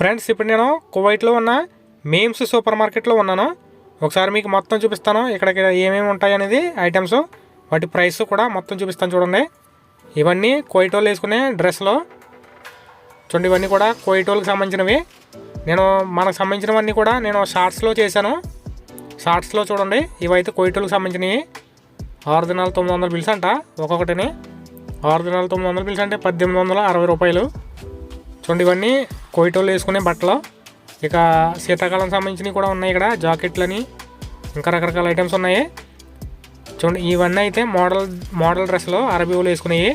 Friends ఇప్పుడు నేను కువైట్లో ఉన్న మేమ్స్ సూపర్ మార్కెట్లో ఉన్నాను. ఒకసారి మీకు మొత్తం చూపిస్తాను. ఇక్కడ ఏమేమి ఉంటాయి అనేది ఐటమ్స్. వాటి ప్రైస్ కూడా మొత్తం చూపిస్తాను చూడండి. ఇవన్నీ కోయిటోలు వేసుకునే డ్రెస్లో చూడండి ఇవన్నీ కూడా కోయిటోలకు సంబంధించినవి. నేను మనకు సంబంధించినవన్నీ కూడా నేను షార్ట్స్లో చేశాను. షార్ట్స్లో చూడండి ఇవైతే కోయిటోలకు సంబంధించినవి. ఆరు దినాలు తొమ్మిది వందల బిల్స్ అంట ఒక్కొక్కటిని. ఆరు దినాలు తొమ్మిది వందలు బిల్స్ అంటే పద్దెనిమిది వందల అరవై రూపాయలు. చూడండి ఇవన్నీ కోయిటోళ్ళు వేసుకునే బట్టలు. ఇక శీతాకాలం సంబంధించినవి కూడా ఉన్నాయి ఇక్కడ జాకెట్లని ఇంకా రకరకాల ఐటమ్స్ ఉన్నాయి. చూడండి ఇవన్నీ అయితే మోడల్ మోడల్ డ్రెస్లో అరబీవులు వేసుకునేవి.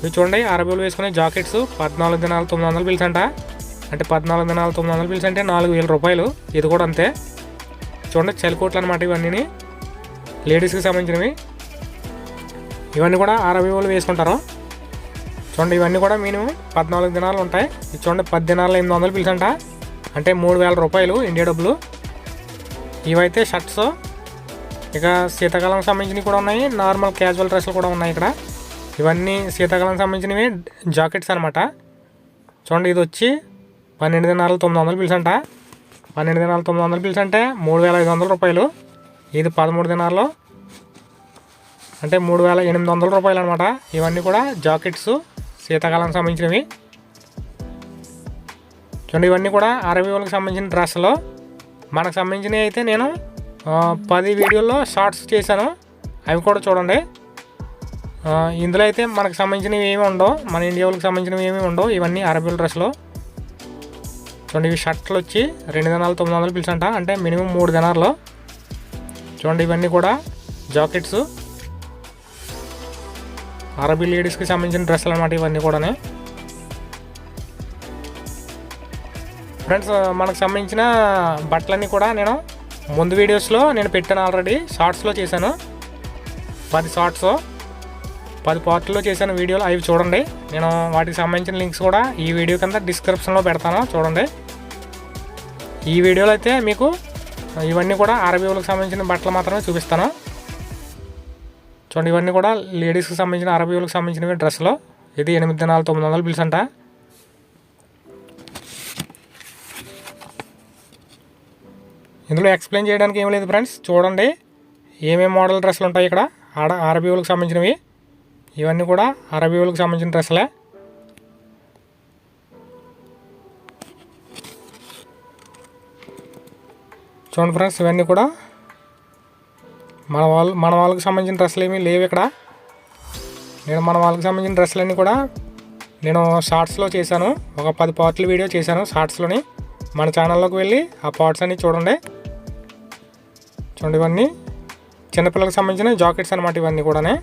ఇవి చూడండి అరబీలు వేసుకునే జాకెట్స్ పద్నాలుగు దినాలు తొమ్మిది వందలు బిల్స్ అంట. అంటే పద్నాలుగు దినాలు తొమ్మిది వందలు బిల్స్ అంటే నాలుగు వేల రూపాయలు. ఇది కూడా అంతే. చూడండి చలికోట్లు అనమాట ఇవన్నీ లేడీస్కి సంబంధించినవి. ఇవన్నీ కూడా అరబీవులు వేసుకుంటారు. చూడండి ఇవన్నీ కూడా మినిమం పద్నాలుగు దినాలు ఉంటాయి. ఇది చూడండి పది దినాలు ఎనిమిది వందలు పిలిచంట అంటే మూడు వేల రూపాయలు ఇండియా డబ్బులు. ఇవైతే షర్ట్స్. ఇక శీతాకాలం సంబంధించినవి కూడా ఉన్నాయి. నార్మల్ క్యాజువల్ డ్రెస్సులు కూడా ఉన్నాయి ఇక్కడ. ఇవన్నీ శీతాకాలం సంబంధించినవి జాకెట్స్ అనమాట చూడండి ఇది వచ్చి పన్నెండు దినాలు తొమ్మిది వందలు పిలిచంట పన్నెండు దినాలు తొమ్మిది వందలు పిలిచంటే మూడు వేల ఐదు వందల రూపాయలు. ఇది పదమూడు దినాల్లో. అంటే మూడు వేల ఎనిమిది వందల రూపాయలు అనమాట ఇవన్నీ కూడా జాకెట్స్. శీతాకాలం సంబంధించినవి. చూడండి ఇవన్నీ కూడా అరవై వాళ్ళకి సంబంధించిన డ్రెస్సులు మనకు సంబంధించినవి అయితే నేను పది వీడియోల్లో షార్ట్స్ చేశాను. అవి కూడా చూడండి. ఇందులో అయితే మనకు సంబంధించినవి ఏమి ఉండవు. మన ఇండియా వాళ్ళకి సంబంధించినవి ఏమి ఉండవు. ఇవన్నీ అరబీల డ్రెస్సులు చూడండి ఇవి షర్ట్లు వచ్చి రెండు దినాలు తొమ్మిది వందలు పిలిచంట. అంటే మినిమం మూడు దినాల్లో. చూడండి ఇవన్నీ కూడా జాకెట్స్. అరబీ లేడీస్కి సంబంధించిన డ్రెస్సులు అనమాట ఇవన్నీ కూడా ఫ్రెండ్స్ మనకు సంబంధించిన బట్టలన్నీ కూడా నేను ముందు వీడియోస్లో నేను పెట్టాను ఆల్రెడీ షార్ట్స్లో చేశాను. పది షార్ట్స్ పది పార్ట్లో చేశాను వీడియోలు అవి చూడండి. నేను వాటికి సంబంధించిన లింక్స్ కూడా ఈ వీడియో కింద డిస్క్రిప్షన్లో పెడతాను చూడండి. ఈ వీడియోలో అయితే మీకు ఇవన్నీ కూడా అరబీ వాళ్ళకి సంబంధించిన బట్టలు మాత్రమే చూపిస్తాను. చూడండి ఇవన్నీ కూడా లేడీస్కి సంబంధించిన అరబీ సంబంధించినవి డ్రెస్సులు ఇది ఎనిమిది నాలుగు తొమ్మిది వందలు బిల్స్ అంట. ఇందులో ఎక్స్ప్లెయిన్ చేయడానికి ఏం లేదు ఫ్రెండ్స్ చూడండి. ఏమేమి మోడల్ డ్రెస్సులు ఉంటాయి ఇక్కడ? ఆడ అరబీ సంబంధించినవి. ఇవన్నీ కూడా అరబీ సంబంధించిన డ్రెస్సులే చూడండి ఫ్రెండ్స్ ఇవన్నీ కూడా మన వాళ్ళు మన వాళ్ళకి సంబంధించిన డ్రెస్సులు ఏమీ లేవు ఇక్కడ. నేను మన వాళ్ళకి సంబంధించిన డ్రెస్సులన్నీ కూడా నేను షార్ట్స్లో చేశాను. ఒక పది పార్ట్ల వీడియో చేశాను షార్ట్స్లోని. మన ఛానల్లోకి వెళ్ళి ఆ పార్ట్స్ అన్నీ చూడండి. చూడండి ఇవన్నీ. చిన్నపిల్లలకు సంబంధించిన జాకెట్స్ అనమాట ఇవన్నీ కూడానే.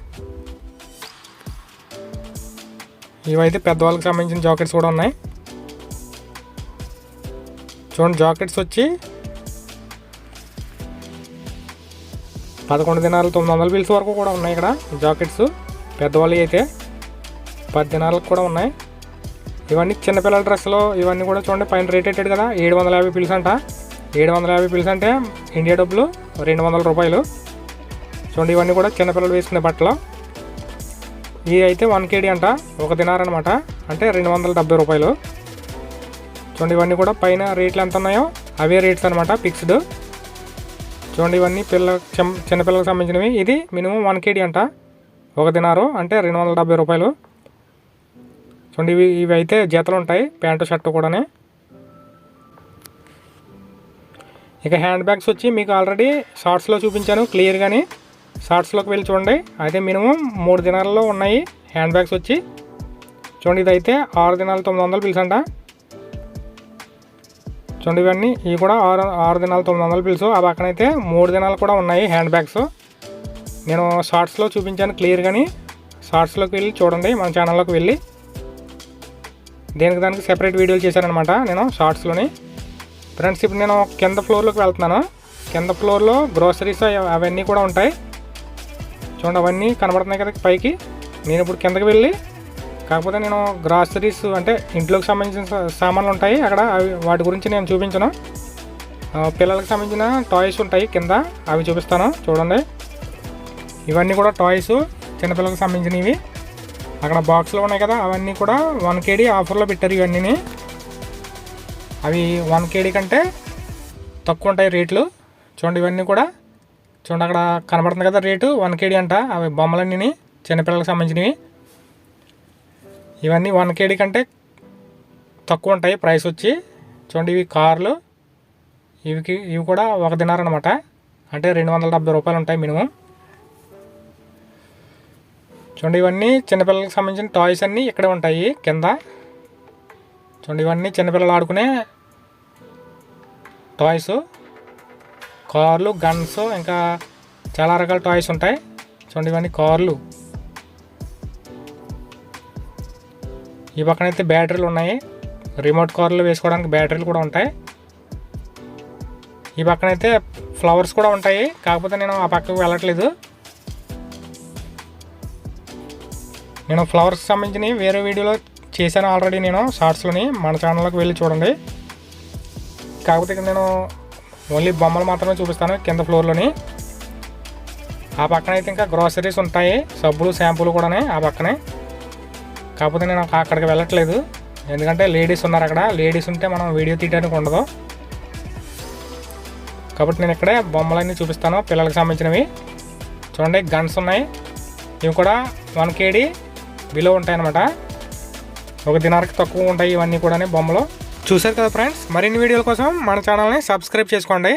ఇవైతే పెద్దవాళ్ళకి సంబంధించిన జాకెట్స్ కూడా ఉన్నాయి. చూడండి జాకెట్స్ వచ్చి పదకొండు దినాలు తొమ్మిది వందల బిల్స్ వరకు కూడా ఉన్నాయి ఇక్కడ. జాకెట్స్ పెద్దవాళ్ళు అయితే పది దినాలకు కూడా ఉన్నాయి. ఇవన్నీ చిన్నపిల్లల డ్రెస్సులు ఇవన్నీ కూడా చూడండి పైన రేట్ రేటెడ్ కదా ఏడు వందల యాభై పిల్స్ అంట. ఏడు వందల యాభై పిల్స్ అంటే ఇండియా డబ్బులు రెండు వందల రూపాయలు. చూడండి ఇవన్నీ కూడా చిన్నపిల్లలు వేసుకునే బట్టలు. ఇవి అయితే వన్ కేడీ అంట ఒక దినార్ అనమాట అంటే రెండు వందల డెబ్బై రూపాయలు. చూడండి ఇవన్నీ కూడా పైన రేట్లు ఎంత ఉన్నాయో అవే రేట్స్ అనమాట ఫిక్స్డ్ చూడండి ఇవన్నీ పిల్ల చిన్నపిల్లలకు సంబంధించినవి. ఇది మినిమం వన్ కేడీ అంట. ఒక దినారు అంటే రెండు వందల డెబ్బై రూపాయలు. చూడండి ఇవి ఇవి అయితే జతలు ఉంటాయి ప్యాంటు షర్టు కూడానే. ఇక హ్యాండ్ బ్యాగ్స్ వచ్చి మీకు ఆల్రెడీ షార్ట్స్లో చూపించాను క్లియర్గాని షార్ట్స్లోకి వెళ్ళి చూడండి అయితే మినిమం మూడు దినాలలో ఉన్నాయి హ్యాండ్ బ్యాగ్స్ వచ్చి. చూడండి ఇదైతే ఆరు దినాలు తొమ్మిది వందలు పిలుసంట చూడండి ఇవన్నీ. ఇవి కూడా ఆరు ఆరు దినాలు తొమ్మిది వందలు పిల్స్ ఆ పక్కనైతే అయితే మూడు దినాలు కూడా ఉన్నాయి హ్యాండ్ బ్యాగ్స్ నేను షార్ట్స్లో చూపించాను క్లియర్గాని షార్ట్స్లోకి వెళ్ళి చూడండి మన ఛానల్లోకి వెళ్ళి. దేనికి దానికి సెపరేట్ వీడియోలు చేశానమాట నేను షార్ట్స్లోని ఫ్రెండ్స్ ఇప్పుడు నేను కింద ఫ్లోర్లోకి వెళ్తున్నాను. కింద ఫ్లోర్లో గ్రోసరీస్ అవన్నీ కూడా ఉంటాయి. చూడండి అవన్నీ కనబడుతున్నాయి కదా పైకి. నేను ఇప్పుడు కిందకి వెళ్ళి కాకపోతే నేను గ్రాసరీస్ అంటే ఇంట్లోకి సంబంధించిన సామాన్లు ఉంటాయి. అక్కడ అవి వాటి గురించి నేను చూపించను. పిల్లలకు సంబంధించిన టాయ్స్ ఉంటాయి కింద. అవి చూపిస్తాను. చూడండి. ఇవన్నీ కూడా టాయ్స్ చిన్నపిల్లలకు సంబంధించినవి. అక్కడ బాక్స్లో ఉన్నాయి కదా అవన్నీ కూడా వన్ కేడీ ఆఫర్లో పెట్టారు ఇవన్నీ అవి వన్ కేడీ కంటే తక్కువ ఉంటాయి రేట్లు. చూడండి ఇవన్నీ కూడా. చూడండి అక్కడ కనబడుతుంది కదా రేటు. వన్ కేడీ అంట. అవి బొమ్మలన్నీ చిన్నపిల్లలకు సంబంధించినవి. ఇవన్నీ వన్ కేడీ కంటే తక్కువ ఉంటాయి. ప్రైస్ వచ్చి చూడండి ఇవి కార్లు. ఇవికి ఇవి కూడా ఒక దినార్ అనమాట అంటే రెండు వందల డెబ్బై రూపాయలు ఉంటాయి మినిమం. చూడండి ఇవన్నీ చిన్నపిల్లలకు సంబంధించిన టాయ్స్ అన్నీ ఇక్కడే ఉంటాయి కింద. చూడండి ఇవన్నీ చిన్నపిల్లలు ఆడుకునే టాయ్స్. కార్లు గన్స్ ఇంకా చాలా రకాల టాయ్స్ ఉంటాయి. చూడండి ఇవన్నీ కార్లు. ఈ పక్కన అయితే బ్యాటరీలు ఉన్నాయి. రిమోట్ కార్లు వేసుకోవడానికి బ్యాటరీలు కూడా ఉంటాయి. ఈ పక్కన అయితే ఫ్లవర్స్ కూడా ఉంటాయి. కాకపోతే నేను ఆ పక్కకు వెళ్ళట్లేదు. నేను ఫ్లవర్స్ సంబంధించినవి వేరే వీడియోలో చేశాను ఆల్రెడీ నేను షార్ట్స్లోని. మన ఛానల్లోకి వెళ్ళి చూడండి. కాకపోతే నేను ఓన్లీ బొమ్మలు మాత్రమే చూపిస్తాను కింద ఫ్లోర్లోని. ఆ పక్కన అయితే ఇంకా గ్రాసరీస్ ఉంటాయి. సబ్బులు షాంపూలు కూడా ఆ పక్కనే. కాకపోతే నేను అక్కడికి వెళ్ళట్లేదు. ఎందుకంటే లేడీస్ ఉన్నారు అక్కడ. లేడీస్ ఉంటే మనం వీడియో తీయడానికి ఉండదు. కాబట్టి నేను ఇక్కడే బొమ్మలన్నీ చూపిస్తాను. పిల్లలకు సంబంధించినవి. చూడండి గన్స్ ఉన్నాయి. ఇవి కూడా వన్ కేడీ బిలో ఉంటాయి అనమాట ఒక దినానికి తక్కువ ఉంటాయి ఇవన్నీ కూడా బొమ్మలు. చూసారు కదా ఫ్రెండ్స్? మరిన్ని వీడియోల కోసం మన ఛానల్ని సబ్స్క్రైబ్ చేసుకోండి.